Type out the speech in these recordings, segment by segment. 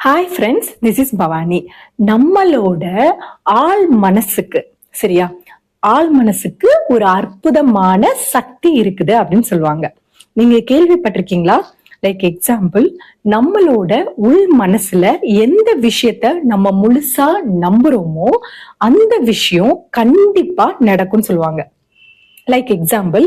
Hi friends this is Bhavani நம்மளோட ஆள் மனசுக்கு சரியா? ஆள் மனசுக்கு ஒரு அற்புதமான சக்தி இருக்குது அப்படின்னு சொல்லுவாங்க. நீங்க கேள்விப்பட்டிருக்கீங்களா? லைக் எக்ஸாம்பிள் நம்மளோட உள் மனசுல எந்த விஷயத்த நம்ம முழுசா நம்புறோமோ அந்த விஷயம் கண்டிப்பா நடக்கும்னு சொல்லுவாங்க. லைக் எக்ஸாம்பிள்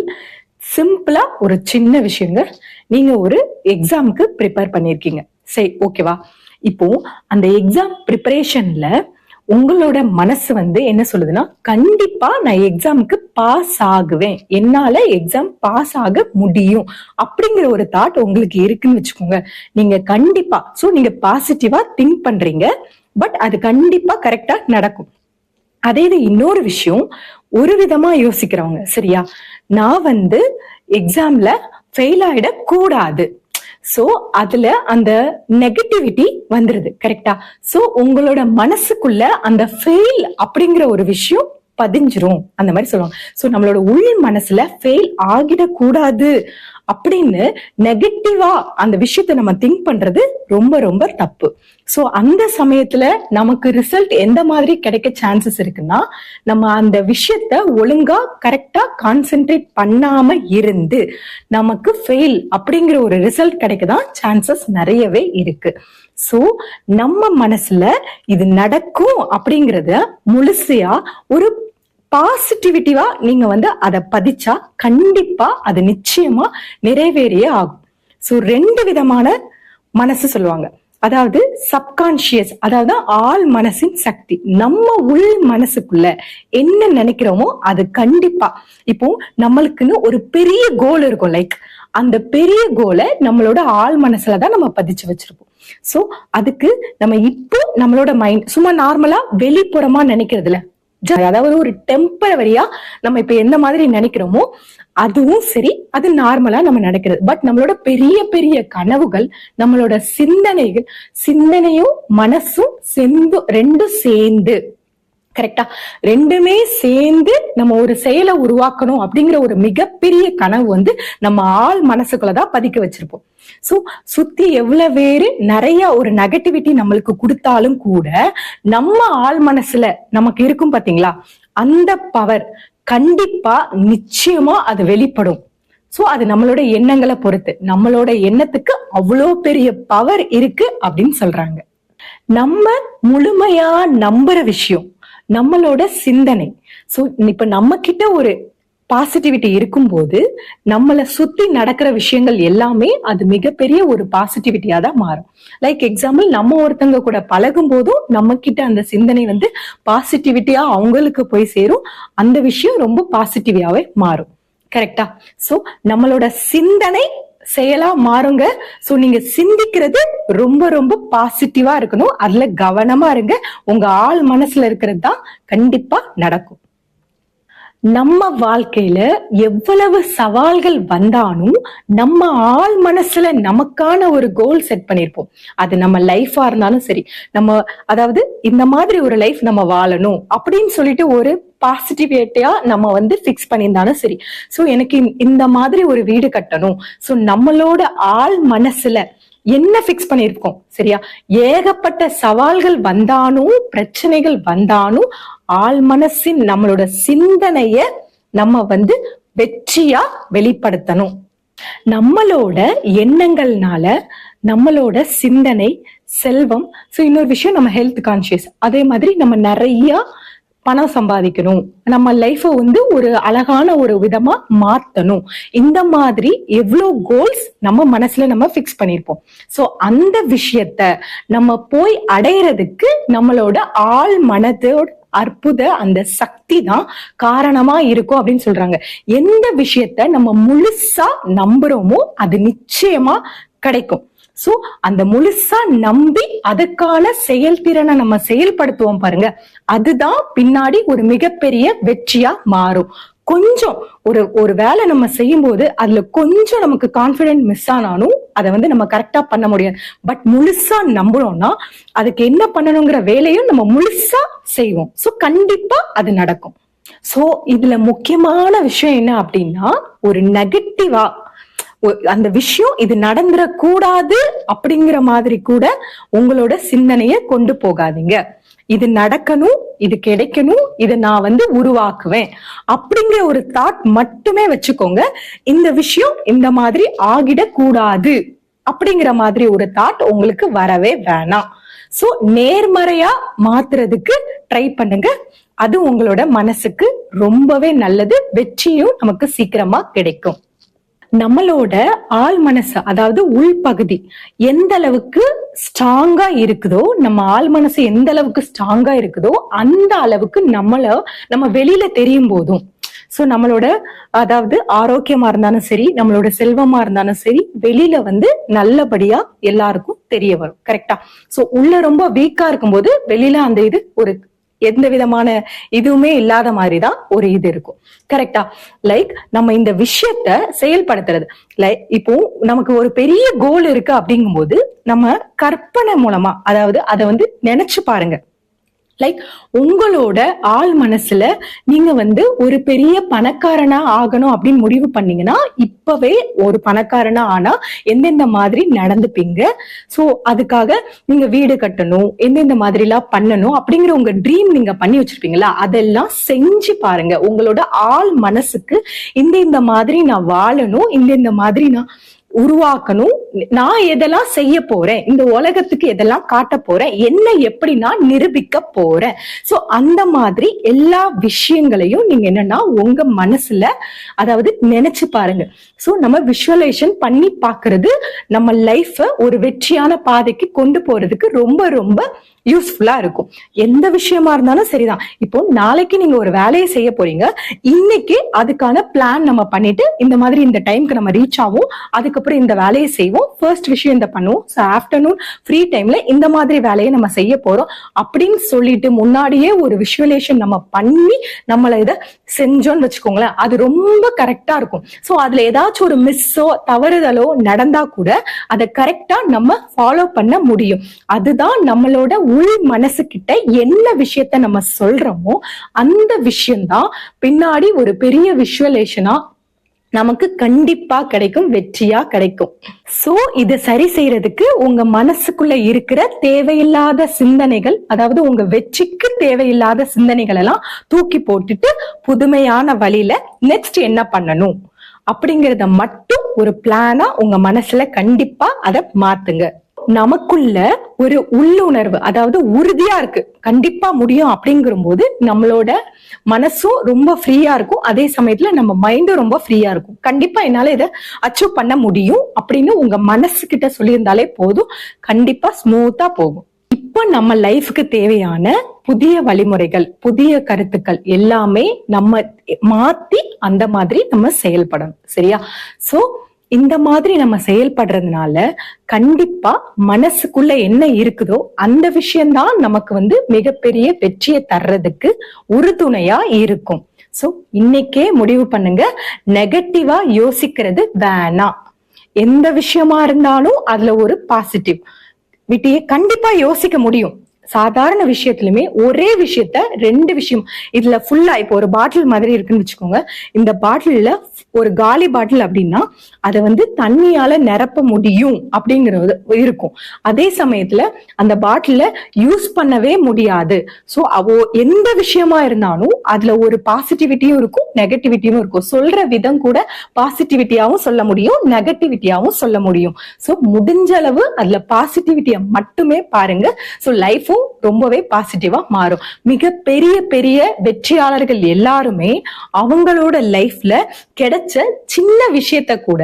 சிம்பிளா ஒரு சின்ன விஷயங்க. நீங்க ஒரு எக்ஸாமுக்கு ப்ரிப்பேர் பண்ணிருக்கீங்க. சரி ஓகேவா இப்போ அந்த எக்ஸாம் ப்ரிப்பரேஷன்ல உங்களோட மனசு வந்து என்ன சொல்லுதுன்னா கண்டிப்பா நான் எக்ஸாமுக்கு பாஸ் ஆகுவேன். என்னால எக்ஸாம் பாஸ் ஆக முடியும். அப்படிங்கிற ஒரு தாட் உங்களுக்கு இருக்குன்னு வச்சுக்கோங்க. நீங்க கண்டிப்பா சோ நீங்க பாசிட்டிவா திங்க் பண்றீங்க. பட் அது கண்டிப்பா கரெக்டா நடக்கும். அதே இது இன்னொரு விஷயம் ஒரு விதமா யோசிக்கிறவங்க சரியா? நான் வந்து எக்ஸாம்ல ஃபெயில் ஆயிடக்கூடாது. சோ அதுல அந்த நெகட்டிவிட்டி வந்துருது கரெக்டா சோ உங்களோட மனசுக்குள்ள அந்த ஃபெயில் அப்படிங்கிற ஒரு விஷயம் பதிஞ்சிரும். அந்த மாதிரி சொல்லுவாங்க. சோ நம்மளோட உள் மனசுல ஃபெயில் ஆகிடக்கூடாது அப்படின்னு நெகட்டிவா அந்த விஷயத்தை நம்ம திங்க் பண்றது ரொம்ப ரொம்ப தப்பு. சோ அந்த சமயத்துல நமக்கு ரிசல்ட் எந்த மாதிரி கிடைக்க சான்சஸ் இருக்குன்னா நம்ம அந்த விஷயத்த ஒழுங்கா கரெக்டா கான்சென்ட்ரேட் பண்ணாம இருந்து நமக்கு ஃபெயில் அப்படிங்கிற ஒரு ரிசல்ட் கிடைக்க தான் சான்சஸ் நிறையவே இருக்கு. சோ நம்ம மனசுல இது நடக்கும் அப்படிங்கறத முழுசையா ஒரு பாசிட்டிவிட்டிவா நீங்க வந்து அதை பதிச்சா கண்டிப்பா அது நிச்சயமா நிறைவேறியே ஆகும். ஸோ ரெண்டு விதமான மனசு சொல்லுவாங்க. அதாவது சப்கான்சியஸ் அதாவது ஆள் மனசின் சக்தி. நம்ம உள் மனசுக்குள்ள என்ன நினைக்கிறோமோ அது கண்டிப்பா. இப்போ நம்மளுக்குன்னு ஒரு பெரிய கோல் இருக்கும். லைக் அந்த பெரிய கோலை நம்மளோட ஆள் மனசுல தான் நம்ம பதிச்சு வச்சிருப்போம். சோ அதுக்கு நம்ம இப்போ நம்மளோட மைண்ட் சும்மா நார்மலா வெளிப்புறமா நினைக்கிறதுல. அதாவது ஒரு டெம்பரவரியா நம்ம இப்ப எந்த மாதிரி நினைக்கிறோமோ அதுவும் சரி அது நார்மலா நம்ம நடக்கிறது பட் நம்மளோட பெரிய பெரிய கனவுகள் நம்மளோட சிந்தனைகள் சிந்தனையும் மனசும் செந்து ரெண்டும் சேர்ந்து கரெக்டா ரெண்டுமே சேர்ந்து நம்ம ஒரு செயலை உருவாக்கணும் அப்படிங்கிற ஒரு மிகப்பெரிய கனவு வந்து நம்ம ஆள் மனசுக்குள்ளதான் பதிக்க வச்சிருப்போம். சோ சுத்தி எவ்வளவு பேரு நிறைய ஒரு நெகட்டிவிட்டி நம்மளுக்கு கொடுத்தாலும் கூட நம்ம ஆள் மனசுல நமக்கு இருக்கும் பாத்தீங்களா? அந்த பவர் கண்டிப்பா நிச்சயமா அது வெளிப்படும். சோ அது நம்மளோட எண்ணங்களை பொறுத்து. நம்மளோட எண்ணத்துக்கு அவ்வளோ பெரிய பவர் இருக்கு அப்படின்னு சொல்றாங்க. நம்ம முழுமையா நம்புற விஷயம் நம்மளோட சிந்தனை. சோ இப்ப நம்ம கிட்ட ஒரு பாசிட்டிவிட்டி இருக்கும்போது நம்மளை சுத்தி நடக்கிற விஷயங்கள் எல்லாமே அது மிகப்பெரிய ஒரு பாசிட்டிவிட்டியா தான் மாறும். லைக் எக்ஸாம்பிள் நம்ம ஒருத்தங்க கூட பழகும் போதும் நம்ம கிட்ட அந்த சிந்தனை வந்து பாசிட்டிவிட்டியா அவங்களுக்கு போய் சேரும். அந்த விஷயம் ரொம்ப பாசிட்டிவாவே மாறும். கரெக்டா சோ நம்மளோட சிந்தனை செயலா மாறுங்க. சோ நீங்க சிந்திக்கிறது ரொம்ப ரொம்ப பாசிட்டிவா இருக்கணும். அதுல கவனமா இருங்க. உங்க ஆள் மனசுல இருக்கிறது தான் கண்டிப்பா நடக்கும். நம்ம வாழ்க்கையில எவ்வளவு சவால்கள் வந்தாலும் நம்ம ஆள் மனசுல நமக்கான ஒரு கோல் செட் பண்ணிருப்போம் அது நம்ம லைஃபா இருந்தாலும் சரி நம்ம அதாவது இந்த மாதிரி ஒரு லைஃப் நம்ம வாழணும் அப்படின்னு சொல்லிட்டு ஒரு பாசிட்டிவேட்டியா நம்ம வந்து ஃபிக்ஸ் பண்ணியிருந்தாலும் சரி. சோ எனக்கு இந்த- மாதிரி ஒரு வீடு கட்டணும். சோ நம்மளோட ஆள் மனசுல என்ன ஃபிக்ஸ் பண்ணிருக்கோம் சரியா? ஏகப்பட்ட சவால்கள் வந்தாலும் பிரச்சனைகள் வந்தாலும் ஆள் மனசின் நம்மளோட சிந்தனைய நம்ம வந்து வெற்றியா வெளிப்படுத்தணும். நம்மளோட எண்ணங்கள்னால நம்மளோட சிந்தனை செல்வம் ஸோ இன்னொரு விஷயம் நம்ம ஹெல்த் கான்சியஸ் அதே மாதிரி நம்ம நிறைய பணம் சம்பாதிக்கணும். நம்ம லைஃப வந்து ஒரு அழகான ஒரு விதமா மாத்தணும். இந்த மாதிரி எவ்வளோ கோல்ஸ் நம்ம மனசுல நம்ம ஃபிக்ஸ் பண்ணிருப்போம். சோ அந்த விஷயத்த நம்ம போய் அடையிறதுக்கு நம்மளோட ஆள் மனதோட அற்புத அந்த சக்தி தான் காரணமா இருக்கும் அப்படின்னு சொல்றாங்க. எந்த விஷயத்த நம்ம முழுசா நம்புறோமோ அது நிச்சயமா கிடைக்கும். சோ அந்த முழுசா நம்பி அதுக்கான செயல்திறனை நம்ம செயல்படுத்துவோம் பாருங்க. அதுதான் பின்னாடி ஒரு மிகப்பெரிய வெற்றியா மாறும். கொஞ்சம் ஒரு ஒரு வேலை நம்ம செய்யும்போது அதுல கொஞ்சம் நமக்கு கான்பிடென்ட் மிஸ் ஆனாலும் அதை வந்து நம்ம கரெக்டா பண்ண முடியாது. பட் முழுசா நம்புறோம்னா அதுக்கு என்ன பண்ணணுங்கிற வேலையும் நம்ம முழுசா செய்வோம். சோ கண்டிப்பா அது நடக்கும். சோ இதுல முக்கியமான விஷயம் என்ன அப்படின்னா ஒரு நெகட்டிவா அந்த விஷயம் இது நடந்துடக்கூடாது அப்படிங்கிற மாதிரி கூட உங்களோட சிந்தனைய கொண்டு போகாதீங்க. இது நடக்கணும் இது கிடைக்கணும் இதை நான் வந்து உருவாக்குவேன். அப்படிங்கிற ஒரு தாட் மட்டுமே வச்சுக்கோங்க. இந்த விஷயம் இந்த மாதிரி ஆகிடக்கூடாது. அப்படிங்கிற மாதிரி ஒரு தாட் உங்களுக்கு வரவே வேணாம். சோ நேர்மறையா மாத்துறதுக்கு ட்ரை பண்ணுங்க. அது உங்களோட மனசுக்கு ரொம்பவே நல்லது. வெற்றியும் நமக்கு சீக்கிரமா கிடைக்கும். நம்மளோட ஆள் மனசு அதாவது உள்பகுதி எந்த அளவுக்கு ஸ்ட்ராங்கா இருக்குதோ நம்ம ஆள் மனசு எந்த அளவுக்கு ஸ்ட்ராங்கா இருக்குதோ அந்த அளவுக்கு நம்மள நம்ம வெளியில தெரியும் போதும். சோ நம்மளோட அதாவது ஆரோக்கியமா இருந்தாலும் சரி நம்மளோட செல்வமா இருந்தாலும் சரி வெளியில வந்து நல்லபடியா எல்லாருக்கும் தெரிய வரும். கரெக்டா சோ உள்ள ரொம்ப வீக்கா இருக்கும்போது வெளியில அந்த இது ஒரு எந்த விதமான இதுவுமே இல்லாத மாதிரி தான் ஒரு இது இருக்கும். கரெக்டா லைக் நம்ம இந்த விஷயத்த செயல்படுத்துறது. லைக் இப்போ நமக்கு ஒரு பெரிய கோல் இருக்கு அப்படிங்கும்போது நம்ம கற்பனை மூலமா அதாவது அதை வந்து நினைச்சு பாருங்க. லைக் உங்களோட ஆள் மனசுல நீங்க வந்து ஒரு பெரிய பணக்காரனா ஆகணும் அப்படின்னு முடிவு பண்ணீங்கன்னா இப்பவே ஒரு பணக்காரனா ஆனா எந்தெந்த மாதிரி நடந்துப்பீங்க? சோ அதுக்காக நீங்க வீடு கட்டணும் எந்தெந்த மாதிரி எல்லாம் பண்ணணும் அப்படிங்கிற உங்க ட்ரீம் நீங்க பண்ணி வச்சிருப்பீங்களா? அதெல்லாம் செஞ்சு பாருங்க. உங்களோட ஆள் மனசுக்கு இந்த இந்த மாதிரி நான் வாழணும் இந்த இந்த மாதிரி நான் உருவாக்கணும். நான் எதெல்லாம் செய்ய போறேன் இந்த உலகத்துக்கு எதெல்லாம் காட்ட போறேன் என்ன எப்படி நான் நிரூபிக்க போறேன். சோ அந்த மாதிரி எல்லா விஷயங்களையும் நீங்க என்னன்னா உங்க மனசுல அதாவது நினைச்சு பாருங்க. சோ நம்ம விஷுவலைசேஷன் பண்ணி பாக்குறது நம்ம லைஃப ஒரு வெற்றியான பாதைக்கு கொண்டு போறதுக்கு ரொம்ப ரொம்ப யூஸ்ஃபுல்லா இருக்கும். எந்த விஷயமா இருந்தாலும் சரிதான். இப்போ நாளைக்கு நீங்க ஒரு வேலையை செய்ய போறீங்க. இன்னைக்கு அதுக்கான பிளான் நம்ம பண்ணிட்டு இந்த மாதிரி இந்த டைம்க்கு நம்ம ரீச் ஆகும் அதுக்கப்புறம் இந்த வேலையை செய்வோம். ஃபர்ஸ்ட் விஷயம் இந்த பண்ணுவோம். ஸோ ஆஃப்டர்நூன் ஃப்ரீ டைம்ல இந்த மாதிரி வேலையை நம்ம செய்ய போறோம். அப்படின்னு சொல்லிட்டு முன்னாடியே ஒரு விஷுவலேஷன் நம்ம பண்ணி நம்மள இதை செஞ்சோம்னு வச்சுக்கோங்களேன். அது ரொம்ப கரெக்டா இருக்கும். ஸோ அதுல ஏதாச்சும் ஒரு மிஸ்ஸோ தவறுதலோ நடந்தா கூட அதை கரெக்டா நம்ம ஃபாலோ பண்ண முடியும். அதுதான் நம்மளோட உள் மனசு கிட்ட என்ன விஷயத்த நம்ம சொல்றோமோ அந்த விஷயம்தான் பின்னாடி ஒரு பெரிய விஷுவலேஷனா நமக்கு கண்டிப்பா கிடைக்கும் வெற்றியா கிடைக்கும். சோ இதை சரி செய்யறதுக்கு உங்க மனசுக்குள்ள இருக்கிற தேவையில்லாத சிந்தனைகள் அதாவது உங்க வெற்றிக்கு தேவையில்லாத சிந்தனைகள் எல்லாம் தூக்கி போட்டுட்டு புதுமையான வழியில நெக்ஸ்ட் என்ன பண்ணணும்? அப்படிங்கறத மட்டும் ஒரு பிளானா உங்க மனசுல கண்டிப்பா அதை மாத்துங்க. நமக்குள்ள ஒரு உள்ளுணர்வு அதாவது உறுதியா இருக்கு. கண்டிப்பா முடியும் அப்படிங்கிற போது நம்மளோட மனசும் ரொம்ப ஃப்ரீயா இருக்கும். அதே சமயத்துல நம்ம மைண்டும் ரொம்ப ஃப்ரீயா இருக்கும். கண்டிப்பா என்னால இதை அச்சீவ் பண்ண முடியும் அப்படின்னு உங்க மனசு கிட்ட சொல்லியிருந்தாலே போதும். கண்டிப்பா ஸ்மூத்தா போகும். இப்போ நம்ம லைஃப்க்கு தேவையான புதிய வழிமுறைகள் புதிய கருத்துக்கள் எல்லாமே நம்ம மாத்தி அந்த மாதிரி நம்ம செயல்படணும். சரியா? சோ இந்த மாதிரி நம்ம செயல்படுறதுனால கண்டிப்பா மனசுக்குள்ள என்ன இருக்குதோ அந்த விஷயம்தான் நமக்கு வந்து மிகப்பெரிய வெற்றியை தர்றதுக்கு உறுதுணையா இருக்கும். சோ இன்னைக்கே முடிவு பண்ணுங்க. நெகட்டிவா யோசிக்கிறது வேணாம் எந்த விஷயமா இருந்தாலும் அதுல ஒரு பாசிட்டிவ் விட்டியே கண்டிப்பா யோசிக்க முடியும். சாதாரண விஷயத்திலுமே ஒரே விஷயத்த ரெண்டு விஷயம். இதுல ஃபுல்லா இப்போ ஒரு பாட்டில் மாதிரி இருக்குன்னு வச்சுக்கோங்க. இந்த பாட்டில்ல ஒரு காலி பாட்டில் அப்படின்னா அதை வந்து தண்ணியால நிரப்ப முடியும் அப்படிங்கிறது இருக்கும். அதே சமயத்துல அந்த பாட்டில யூஸ் பண்ணவே முடியாது. சோ அவ எந்த விஷயமா இருந்தாலும் அதுல ஒரு பாசிட்டிவிட்டியும் இருக்கும் நெகட்டிவிட்டியும் இருக்கும். சொல்ற விதம் கூட பாசிட்டிவிட்டியாவும் சொல்ல முடியும் நெகட்டிவிட்டியாவும் சொல்ல முடியும். சோ முடிஞ்ச அளவு அதுல பாசிட்டிவிட்டியை மட்டுமே பாருங்க. சோ லைஃபும் ரொம்பவே பாசிட்டிவா மாறும். மிக பெரிய பெரிய வெற்றியாளர்கள் எல்லாருமே அவங்களோட லைஃப்ல கிடைச்ச சின்ன விஷயத்த கூட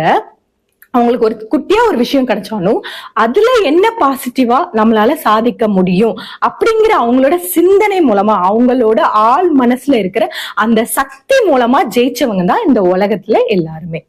அவங்களுக்கு ஒரு குட்டியா ஒரு விஷயம் கிடைச்சாலும் அதுல என்ன பாசிட்டிவா நம்மளால சாதிக்க முடியும் அப்படிங்கிற அவங்களோட சிந்தனை மூலமா அவங்களோட ஆள் மனசுல இருக்கிற அந்த சக்தி மூலமா ஜெயிச்சவங்க தான் இந்த உலகத்துல எல்லாருமே.